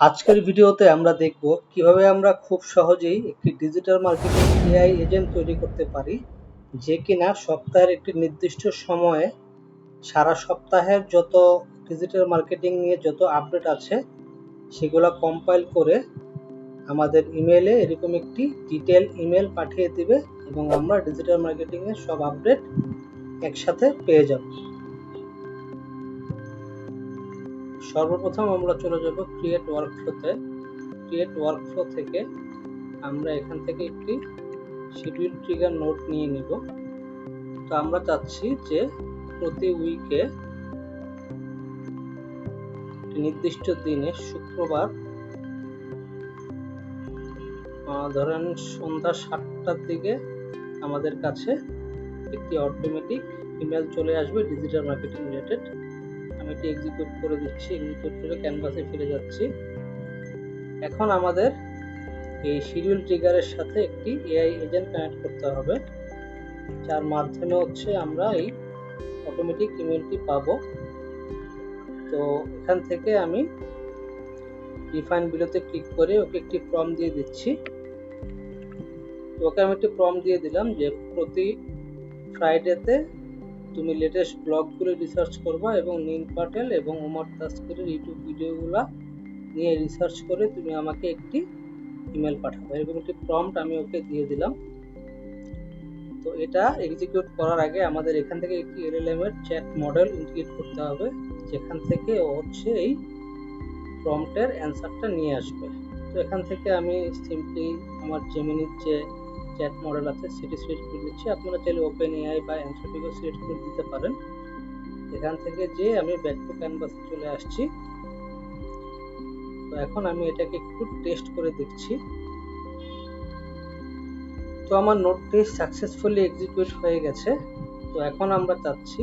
আজকের ভিডিওতে আমরা দেখব কীভাবে আমরা খুব সহজেই একটি ডিজিটাল মার্কেটিং এআই এজেন্ট তৈরি করতে পারি, যে কিনা সপ্তাহের একটি নির্দিষ্ট সময়ে সারা সপ্তাহের যত ডিজিটাল মার্কেটিং নিয়ে যত আপডেট আছে, সেগুলো কম্পাইল করে আমাদের ইমেলে এরকম একটি ডিটেল ইমেল পাঠিয়ে দিবে এবং আমরা ডিজিটাল মার্কেটিংয়ের সব আপডেট একসাথে পেয়ে যাব। সর্বপ্রথম আমরা চলে যাব ক্রিয়েট ওয়ার্কফ্লোতে ক্রিয়েট ওয়ার্কফ্লো থেকে আমরা এখান থেকে একটি শিডিউল ট্রিগার নোট নিয়ে নিব। তো আমরা চাচ্ছি যে প্রতি উইকে নির্দিষ্ট দিনে শুক্রবার ধরেন সন্ধ্যা সাতটার দিকে আমাদের কাছে একটি অটোমেটিক ইমেল চলে আসবে ডিজিটাল মার্কেটিং রিলেটেড আমি এটি এক্সিকিউট করে দিচ্ছি এক্সিকিউট করে ক্যানভাসে ফিরে যাচ্ছি। এখন আমাদের এই শিডিউল ট্রিগারের সাথে একটি এআই এজেন্ট কানেক্ট করতে হবে, যার মাধ্যমে হচ্ছে আমরা এই অটোমেটিক ইমেলটি পাবো। তো এখান থেকে আমি ডিফাইন বিলোতে ক্লিক করে ওকে একটি ফর্ম দিয়ে দিচ্ছি। ওকে আমি একটি ফর্ম দিয়ে দিলাম যে প্রতি ফ্রাইডেতে তুমি লেটেস্ট ব্লগগুলো রিসার্চ করবা এবং নীল পাটেল এবং ওমর তাস্কিরের ইউটিউব ভিডিওগুলো নিয়ে রিসার্চ করে তুমি আমাকে একটি ইমেল পাঠাবে। এরকম একটি প্রম্পট আমি ওকে দিয়ে দিলাম। তো এটা এক্সিকিউট করার আগে আমাদের এখান থেকে একটি এলএলএম এর চ্যাট মডেল ইন্টিগ্রেট করতে হবে, যেখান থেকে ও হচ্ছে এই প্রম্পটের অ্যান্সারটা নিয়ে আসবে। তো এখান থেকে আমি সিম্পলি আমার জেমিনির যে চ্যাট মডেল আছে, সেটি সিলেক্ট করে দিচ্ছি। আপনারা চাইলে ওপেন এআই বা অ্যান্সারটিকেও সিলেক্ট করে দিতে পারেন। এখান থেকে যে আমি ব্যাক টু ক্যানভাসে চলে আসছি। তো এখন আমি এটাকে একটু টেস্ট করে দেখছি। তো আমার নোট টেস্ট সাকসেসফুলি এক্সিকিউট হয়ে গেছে। তো এখন আমরা চাচ্ছি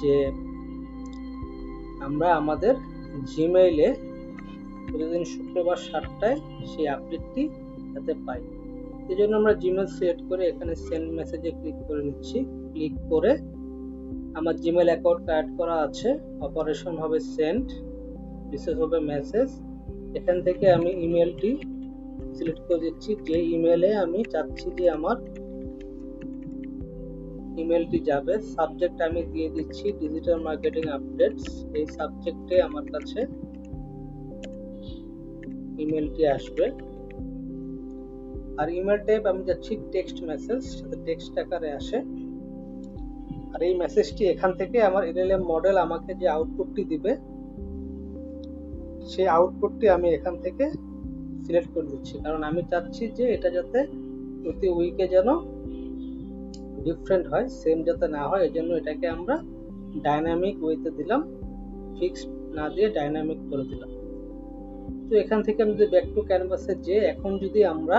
যে আমরা আমাদের জিমেইলে প্রতিদিন শুক্রবার সাতটায় সেই আপডেটটি যাতে পাই। এই জন্য আমরা জিমেল সিলেক্ট করে এখানে সেন্ড মেসেজে ক্লিক করে নিচ্ছি। ক্লিক করে আমার জিমেল অ্যাকাউন্ট কানেক্ট করা আছে। অপারেশন হবে সেন্ড বিশেষ হবে মেসেজ এখান থেকে আমি ইমেলটি সিলেক্ট করে দিচ্ছি। যে ইমেলে আমি চাচ্ছি যে আমার ইমেলটি যাবে সাবজেক্ট আমি দিয়ে দিচ্ছি ডিজিটাল মার্কেটিং আপডেটস এই সাবজেক্টে আমার কাছে ইমেলটি আসবে। আর ইমেল টাইপ আমি যাচ্ছি টেক্সট মেসেজ সাথে টেক্সট আকারে আসে। আর এই মেসেজটি এখান থেকে আমার এলএলএম মডেল আমাকে যে আউটপুটটি দিবে, সেই আউটপুটটি আমি এখান থেকে সিলেক্ট করে দিচ্ছি। কারণ আমি চাচ্ছি যে এটা যাতে প্রতি উইকে যেন ডিফারেন্ট হয় সেম যাতে না হয়, এজন্য এটাকে আমরা ডাইনামিক ওয়েতে দিলাম ফিক্সড না দিয়ে ডাইনামিক করে দিলাম। তো এখান থেকে আমি যদি ব্যাক টু ক্যানভাসে যে এখন যদি আমরা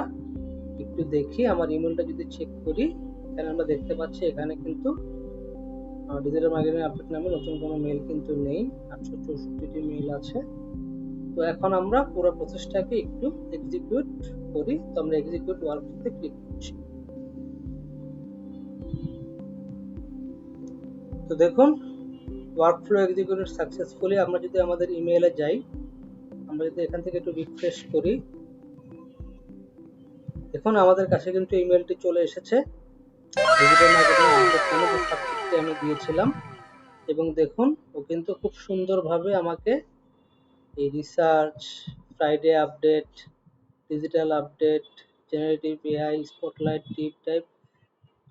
একটু দেখি, আমার ইমেলটা যদি চেক করি, তাহলে আমরা দেখতে পাচ্ছি এখানে কিন্তু ডিজিটাল মার্কেটিং আপডেট নামে নতুন কোনো মেল কিন্তু নেই, আটশো চৌষট্টিটি মেল আছে। তো এখন আমরা পুরো প্রসেসটাকে একটু এক্সিকিউট করি, তো আমরা এক্সিকিউট ওয়ার্কফ্লোতে ক্লিক করছি। তো দেখুন ওয়ার্কফ্লো এক্সিকিউটেড সাকসেসফুলি আমরা যদি আমাদের ইমেইলে যাই, আমরা যদি এখান থেকে একটু রিফ্রেশ করি দেখুন আমাদের কাছে কিন্তু ইমেলটি চলে এসেছে। ডিজিটাল আমি দিয়েছিলাম। এবং দেখুন, ও কিন্তু খুব সুন্দরভাবে আমাকে এই research Friday update digital update generative AI spotlight tip type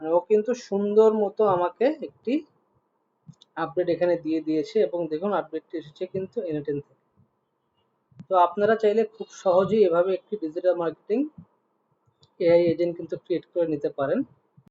ও কিন্তু সুন্দর মতো আমাকে একটি আপডেট এখানে দিয়ে দিয়েছে এবং দেখুন আপডেটটি এসেছে কিন্তু এনএটেন থেকে। তো আপনারা চাইলে খুব সহজেই এভাবে একটি ডিজিটাল মার্কেটিং এআই এজেন্ট কিন্তু ক্রিয়েট করে নিতে পারেন।